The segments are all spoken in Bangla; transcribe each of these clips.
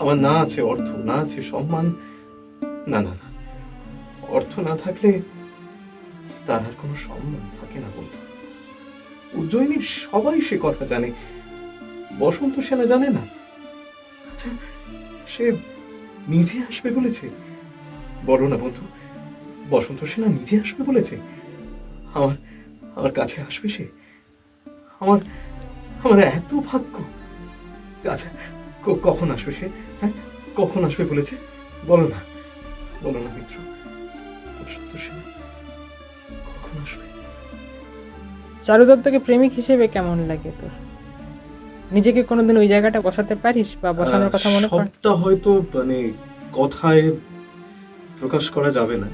আমার না আছে অর্থ, না আছে সম্মান, না না না। অর্থ না থাকলে তার আর কোনো সম্মান থাকে না বন্ধু। উজ্জয়িনীর সবাই সে কথা জানে। বসন্ত সেনা জানে না। আচ্ছা সে নিজে আসবে বলেছে? বলো না বন্ধু, বসন্ত সেনা নিজে আসবে বলেছে? আমার আমার কাছে আসবে সে? আমার আমার এত ভাগ্য। আচ্ছা কখন আসবে সে? হ্যাঁ? কখন আসবে বলেছে? বলো না। বলো না মিত্র। সেনা কখন আসবে? চারু দত্তকে প্রেমিক হিসেবে কেমন লাগে তোর? নিজেকে কোনোদিন ওই জায়গাটা বসাতে পারিস বা বসানোর কথা মনে পড়ে সবটা হয়তো মানে কথায় প্রকাশ করা যাবে না।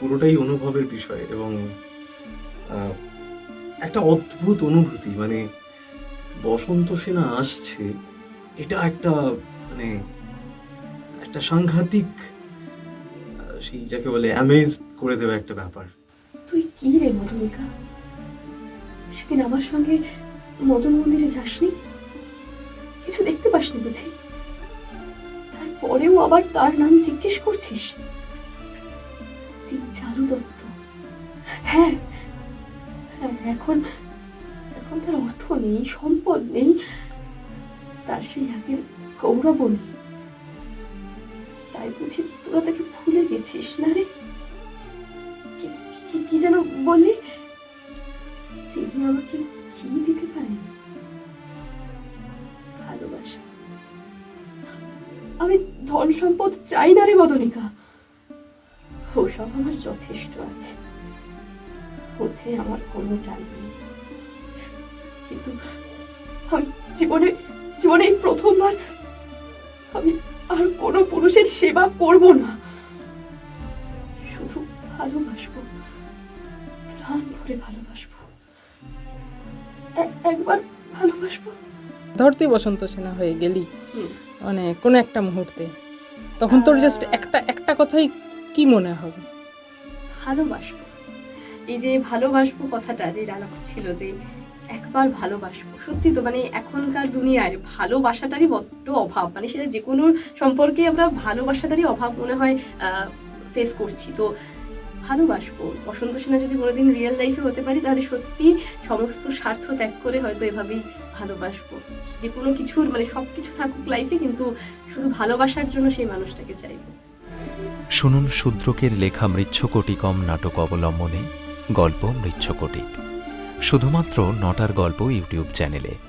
পুরোটাই অনুভবের বিষয় এবং একটা অদ্ভুত অনুভূতি। মানে বসন্ত সেনা আসছে এটা একটা মানে একটা সাংঘাতিক সেই যাকে বলে অ্যামেজ করে দেওয়া একটা ব্যাপার। তুই কি রে মধুমিকা সেদিন আমার সঙ্গে মদন মন্দিরে যাসনি? কিছু দেখতে পাসনি বুঝি? তারপরেও আবার তার নাম জিজ্ঞেস করছিস? তিনি চারু দত্ত। হ্যাঁ হ্যাঁ এখন এখন তার অর্থ নেই, সম্পদ নেই। তার সেই আগের গৌরব তাই বুঝি তোরা তাকে ভুলে গেছিস, না রে? কি যেন বললি? তিনি আমাকে কি দিতে পারেন? ভালোবাসা। আমি ধন সম্পদ চাই না রে মদনিকা। ওসব আমার যথেষ্ট আছে। ওতে আমার কোনো টান নেই। কিন্তু আমি জীবনে জীবনে এই প্রথমবার আমি আর কোনো পুরুষের সেবা করব না। শুধু ভালোবাসবো প্রাণ ভরে ভালোবাসবো। একবার ভালোবাসবো। ধর তুই বসন্ত সেনা হয়ে গেলি। মানে কোনো একটা মুহূর্তে। তখন তোর জাস্ট একটা একটা কথাই কি মনে হবে? ভালোবাসবো। এই যে ভালোবাসবো কথাটা যে রানা ছিল যে একবার ভালোবাসবো। সত্যি তো মানে এখনকার দুনিয়ায় ভালোবাসাটারই বড্ড অভাব। মানে সেটা যে কোনো সম্পর্কে আমরা ভালোবাসাটারই অভাব মনে হয় ফেস করছি। তো ভালোবাসবো। বসন্ত সেনা যদি কোনোদিন রিয়েল লাইফে হতে পারি, তাহলে সত্যি সমস্ত স্বার্থ ত্যাগ করে হয়তো এভাবেই ভালোবাসবো। যে কোনো কিছুর মানে সব কিছু থাকুক লাইফে কিন্তু শুধু ভালোবাসার জন্য সেই মানুষটাকে চাইব। শুনুন, শূদ্রকের লেখা মৃচ্ছকটিকম নাটক অবলম্বনে গল্প মৃচ্ছকটিক। শুধুমাত্র নটার গল্প ইউটিউব চ্যানেলে।